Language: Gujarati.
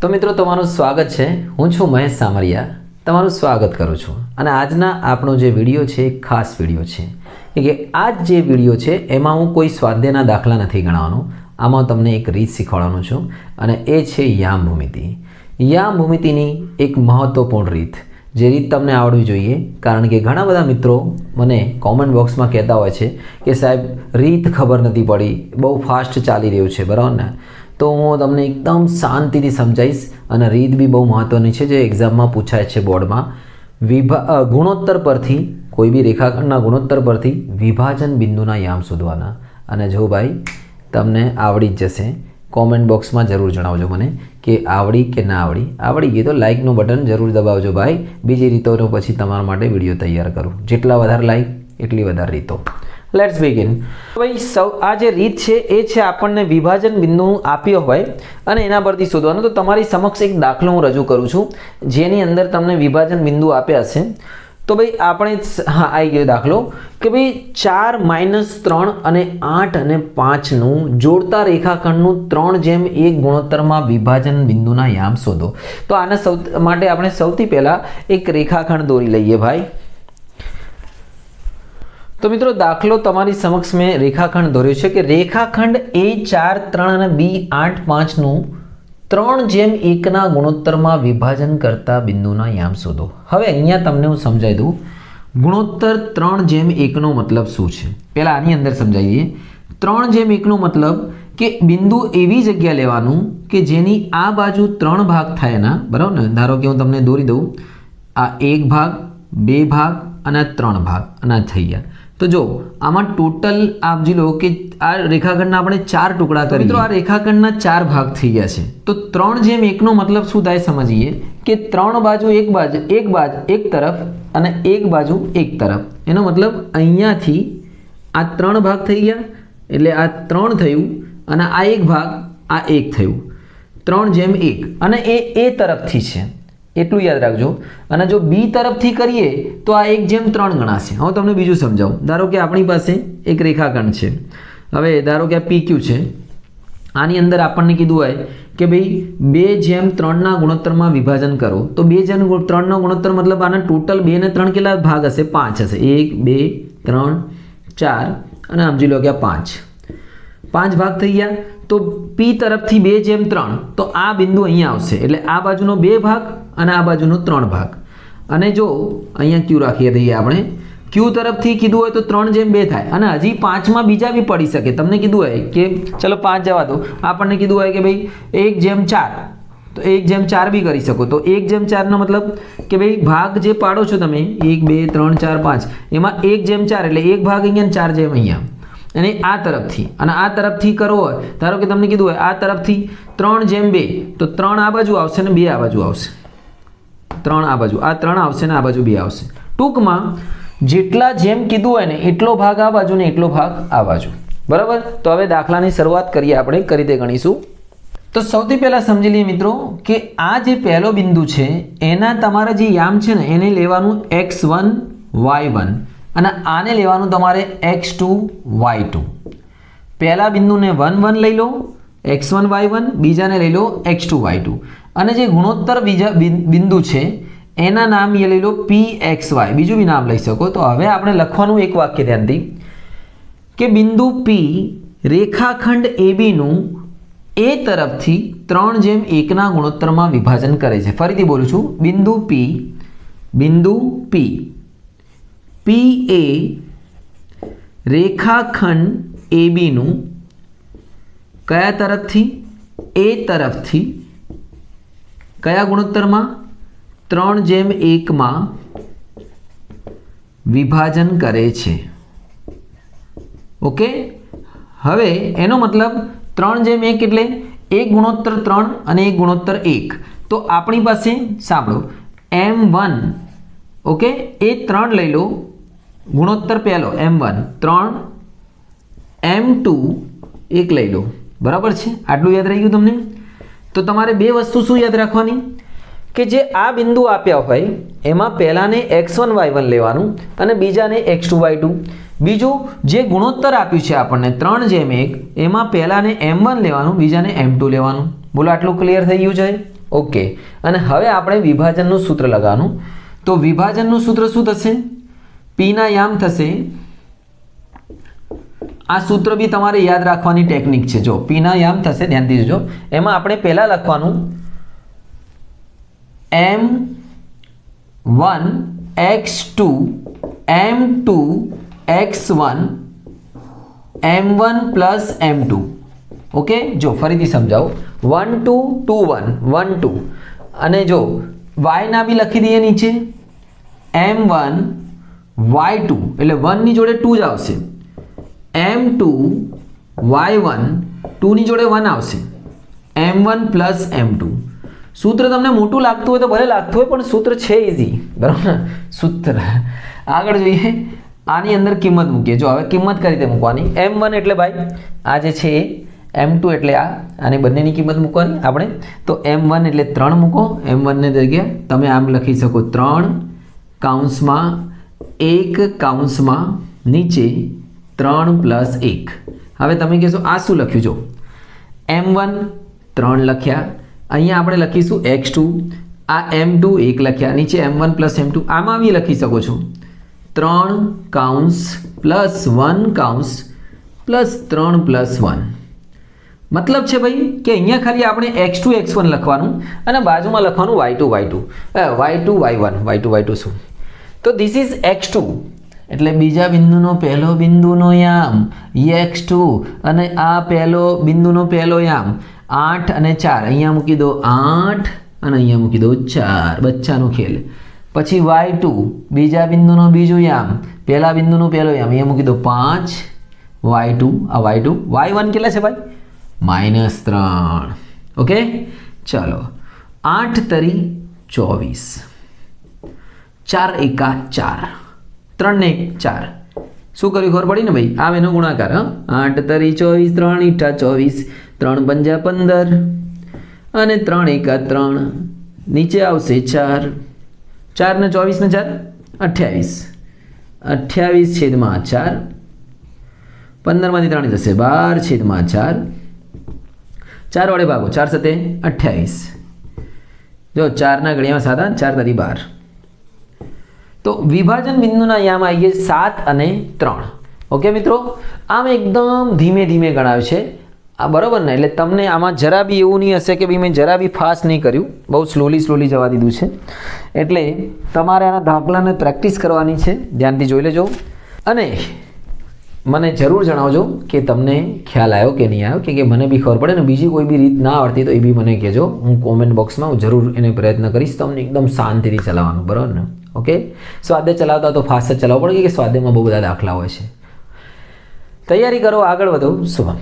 તો મિત્રો, તમારું સ્વાગત છે. હું છું મહેશ સામરિયા. તમારું સ્વાગત કરું છું. અને આજના આપણો જે વીડિયો છે, એ ખાસ વીડિયો છે. કે આ જે વીડિયો છે, એમાં હું કોઈ સ્વાધ્યાયના દાખલા નથી ગણાવવાનો આમાં તમને એક રીત શીખવાડવાનું છું. અને એ છે યામ ભૂમિતિ. યામ ભૂમિતિની એક મહત્વપૂર્ણ રીત. જે રીત તમને આવડવી જોઈએ. કારણ કે ઘણા બધા મિત્રો મને કોમેન્ટ બોક્સમાં કહેતા હોય છે કે સાહેબ, રીત ખબર નથી પડી. બહુ ફાસ્ટ ચાલી રહ્યું છે, બરાબર ને? તો હું તમને એકદમ શાંતિથી સમજાવીશ અને રીત બી બહુ મહત્ત્વની છે જે એક્ઝામમાં પૂછાય છે બોર્ડમાં વિભા ગુણોત્તર પરથી, કોઈ બી રેખાખંડના ગુણોત્તર પરથી વિભાજન બિંદુના યામ શોધવાના. અને જો ભાઈ, તમને આવડી જ જશે કોમેન્ટ બોક્સમાં જરૂર જણાવજો મને કે આવડી કે ના આવડી. આવડી ગઈ તો લાઇકનું બટન જરૂર દબાવજો ભાઈ. બીજી રીતોનો પછી તમારા માટે વીડિયો તૈયાર કરું. જેટલા વધારે લાઇક એટલી વધારે રીતો. લેટ્સ બિગિન ભાઈ, સૌ આ જે રીત છે, એ છે આપણને વિભાજન બિંદુ આપ્યો હોય અને એના પરથી શોધવાનું. તો તમારી સમક્ષ એક દાખલો હું રજૂ કરું છું, જેની અંદર તમને વિભાજન બિંદુ આપ્યા છે. તો ભાઈ, આપણે હા આવી ગયો દાખલો. કે ભાઈ, ચાર માઇનસ ત્રણ અને આઠ અને પાંચનું જોડતા રેખાખંડનું ત્રણ જેમ એક ગુણોત્તરમાં વિભાજન બિંદુના યામ શોધો. તો આના સૌ માટે આપણે સૌથી પહેલાં એક રેખાખંડ દોરી લઈએ ભાઈ. તો મિત્રો દાખલો તમારી સમક્ષ મેં રેખાખંડ દોર્યો છે કે રેખાખંડ એ ચાર, ત્રણ અને બી આઠ પાંચનું ત્રણ જેમ એકના ગુણોત્તરમાં વિભાજન કરતા બિંદુના યામ શોધો. હવે અહીંયા તમને હું સમજાવી દઉં. ગુણોત્તર ત્રણ જેમ એકનો મતલબ શું છે? પહેલાં આની અંદર સમજાવીએ. ત્રણ જેમ એકનો મતલબ કે બિંદુ એવી જગ્યા લેવાનું કે જેની આ બાજુ ત્રણ ભાગ થાય એના, બરાબર ને? ધારો કે હું તમને દોરી દઉં. આ એક ભાગ, બે ભાગ અને ત્રણ ભાગ અને થઈ ગયા. તો જો આમાં ટોટલ આપજી લો કે આ રેખાખંડના આપણે ચાર ટુકડા કરી મિત્રો આ રેખાખંડના ચાર ભાગ થઈ ગયા છે. તો ત્રણ જેમ એકનો મતલબ શું થાય સમજીએ? કે ત્રણ બાજુ એક બાજુ એક બાજુ એક તરફ અને એક બાજુ એક તરફ. એનો મતલબ અહીંયાથી આ ત્રણ ભાગ થઈ ગયા એટલે આ ત્રણ થયું અને આ એક ભાગ આ એક થયું. ત્રણ જેમ એક. અને એ એ તરફથી છે. એટલું યાદ રાખજો. અને જો બી તરફથી કરીએ તો આ એક જેમ ત્રણ ગણાશે. હું તમને બીજું સમજાવું. ધારો કે આપણી પાસે એક રેખાખંડ છે. હવે ધારો કે આ પી ક્યુ છે. આની અંદર આપણને કીધું હોય કે ભાઈ બે જેમ ત્રણના ગુણોત્તરમાં વિભાજન કરો. તો બે જેમ ત્રણનો ગુણોત્તર મતલબ આના ટોટલ બે ને ત્રણ કેટલા ભાગ હશે? પાંચ હશે. એક, બે, ત્રણ, ચાર. અને સમજી લો કે આ પાંચ. પાંચ ભાગ થઈ ગયા. તો પી તરફથી બે જેમ ત્રણ. તો આ બિંદુ અહીંયા આવશે. એટલે આ બાજુનો બે ભાગ અને આ બાજુનો ત્રણ ભાગ. અને જો અહીંયા ક્યુ રાખીએ દઈએ આપણે ક્યુ તરફથી કીધું હોય તો ત્રણ જેમ બે થાય. અને હજી પાંચમાં બીજા બી પડી શકે. તમને કીધું હોય કે ચલો પાંચ જવા દો. આપણને કીધું હોય કે ભાઈ એક જેમ ચાર. તો એક જેમ ચાર બી કરી શકો. તો એક જેમ ચારનો મતલબ કે ભાઈ ભાગ જે પાડો છો તમે, એક, બે, ત્રણ, ચાર, પાંચ. એમાં એક જેમ ચાર. એટલે એક ભાગ અહીંયા ચાર જેમ અહીંયા. અને આ તરફથી. અને આ તરફથી કરવો હોય, ધારો કે તમને કીધું હોય, આ તરફથી ત્રણ જેમ બે, તો ત્રણ આ બાજુ આવશે ને બે આ બાજુ આવશે. ત્રણ આ બાજુ. આ ત્રણ આવશે ને આ બાજુ બે આવશે. ટૂંકમાં જેટલા જેમ કીધું હોય ને, એટલો ભાગ આ બાજુ ને એટલો ભાગ આ બાજુ. બરાબર? તો હવે દાખલાની શરૂઆત કરીએ આપણે, કઈ રીતે ગણીશું? તો સૌથી પહેલાં સમજી લઈએ મિત્રો કે આ જે પહેલો બિંદુ છે, એના તમારા જે યામ છે ને, એને લેવાનું એક્સ વન વાય વન અને આને લેવાનું તમારે એક્સ ટુ વાય ટુ પહેલા બિંદુને વન વન લઈ લો એક્સ વન વાય વન બીજાને લઈ લો એક્સ ટુ વાય ટુ અને જે ગુણોત્તર બીજા બિંદુ છે, એના નામ એ લઈ લો પી એક્સ વાય બીજું બી નામ લઈ શકો. તો હવે આપણે લખવાનું એક વાક્ય ધ્યાનથી. કે બિંદુ પી રેખાખંડ એબીનું એ તરફથી ત્રણ જેમ એકના ગુણોત્તરમાં વિભાજન કરે છે. ફરીથી બોલું છું. બિંદુ પી બિંદુ પી પી એ રેખાખંડ એબીનું કયા તરફથી? એ તરફથી. કયા ગુણોત્તરમાં? ત્રણ જેમ એકમાં વિભાજન કરે છે. ઓકે? હવે એનો મતલબ ત્રણ જેમ એક એટલે એક ગુણોત્તર ત્રણ અને એક ગુણોત્તર એક. તો આપણી પાસે, સાંભળો એમ વન ઓકે? એ ત્રણ લઈ લો. ગુણોત્તર પહેલો, એમ વન, ત્રણ, એમ ટુ, એક લઈ લો. બરાબર છે? આટલું યાદ રહી ગયું તમને? તો તમારે બે વસ્તુ શું યાદ રાખવાની? કે જે આ બિંદુ આપ્યા હોય, એમાં પહેલાંને એક્સ વન, વાય વન લેવાનું અને બીજાને એક્સ ટુ, વાય ટુ. બીજું, જે ગુણોત્તર આપ્યું છે આપણને, ત્રણ જેમ એક, એમાં પહેલાંને એમ વન લેવાનું, બીજાને એમ ટુ લેવાનું. બોલો, આટલું ક્લિયર થઈ ગયું છે? ઓકે. અને હવે આપણે વિભાજનનું સૂત્ર લગાવવાનું. તો વિભાજનનું સૂત્ર શું થશે? પીના યામ થશે. આ સૂત્ર બી તમારે યાદ રાખવાની ટેકનિક છે. જો પીના યામ થશે, ધ્યાનથી જોજો. એમાં આપણે પહેલાં લખવાનું M one X two M two X one M one plus M two. Okay? જો ફરીથી સમજાવો. One two two one one two. અને જો વાયના બી લખી દઈએ નીચે. એમ વન વાય ટુ એટલે વનની જોડે ટુ જ આવશે. એમ ટુ વાય વન ટુની જોડે વન આવશે. M one plus M two સૂત્ર તમને મોટું લાગતું હોય તો ભલે લાગતું હોય, પણ સૂત્ર છે ઇઝી બરાબર? સૂત્ર. આગળ જોઈએ. આની અંદર કિંમત મૂકીએ. જો હવે કિંમત કઈ રીતે મૂકવાની. એમ વન એટલે ભાઈ, આ જે છે એમ ટુ એટલે આ, આની બંનેની કિંમત મૂકવાની આપણે. તો એમ વન એટલે ત્રણ મૂકો. એમ વનને જગ્યાએ તમે આમ લખી શકો ત્રણ, કાઉન્સમાં એક કાઉન્સમાં નીચે ત્રણ પ્લસ એક. હવે તમે કહેશો, આ શું લખ્યું? જો, એમ વન ત્રણ લખ્યા. અહીંયા આપણે લખીશું એક્સ ટુ. આ એમ ટુ એક લખ્યા. નીચે M one plus M two. આમાં બી લખી શકો છો. ત્રણ કાઉન્સ પ્લસ વન કાઉન્સ પ્લસ ત્રણ પ્લસ વન. મતલબ છે ભાઈ કે અહીંયા ખાલી આપણે એક્સ ટુ એક્સ વન લખવાનું અને બાજુમાં લખવાનું Y two Y two. Y two Y one. Y two Y two શું? તો ધીસ ઇઝ એક્સ ટુ એટલે બીજા બિંદુનો પહેલો બિંદુનો યામ એક્સ ટુ અને આ પહેલો બિંદુનો પહેલો યામ, આઠ અને ચાર. અહીંયા મૂકી દો આઠ અને અહીંયા મૂકી દો ચાર. બચ્ચાનો ખેલ. પછી વાય ટુ બીજા બિંદુનો બીજું યામ, પહેલા બિંદુનો પહેલો યામ. અહીંયા મૂકી દો પાંચ વાય ટુ આ વાય ટુ વાય વન કેટલા છે ભાઈ? માઇનસ ત્રણ. ઓકે ચાલો. આઠ તરી ચોવીસ. ચાર એકા ચાર. ત્રણ ને ચાર. શું કર્યું ખબર પડી ને ભાઈ? આ એનો ગુણાકાર આઠ તરી ચોવીસ, ત્રણ ઈઠા ચોવીસ, ત્રણ પંજા પંદર. અને ત્રણ એકા ત્રણ. નીચે આવશે ચાર. ચાર ને ચોવીસ ને ચાર? અઠ્યાવીસ. અઠ્યાવીસ છેદમાં ચાર. પંદરમાંથી ત્રણ જશે. બાર છેદમાં ચાર. ચાર વડે ભાગો. ચાર સતે અઠ્યાવીસ. જો ચારના ઘડિયામાં સાત ચાર તરી બાર. તો વિભાજન બિંદુના યામ આવીએ સાત અને ત્રણ. ઓકે મિત્રો? આમ એકદમ ધીમે ધીમે ગણાવ્યું છે. આ બરાબર ને? એટલે તમને આમાં જરા બી એવું નહીં હશે કે ભાઈ મેં જરા બી ફાસ્ટ નહીં કર્યું. બહુ સ્લોલી સ્લોલી જવા દીધું છે. એટલે તમારે આના દાખલાને પ્રેક્ટિસ કરવાની છે. ધ્યાનથી જોઈ લેજો. અને મને જરૂર જણાવજો કે તમને ખ્યાલ આવ્યો કે નહીં આવ્યો? કે કે મને બી ખબર પડે ને, બીજી કોઈ બી રીત ના આવડતી તો એ બી મને કહેજો. હું કોમેન્ટ બોક્સમાં હું જરૂર એને પ્રયત્ન કરીશ. તમને એકદમ શાંતિથી ચલાવવાનું. બરાબર ને? ઓકે સ્વાધ્યાય ચલાવતા તો ફાસ્ટ ચલાવવું પડે કે સ્વાધ્યાયમાં બહુ બધા દાખલા હોય છે. તૈયારી કરો, આગળ વધો. શુભમ.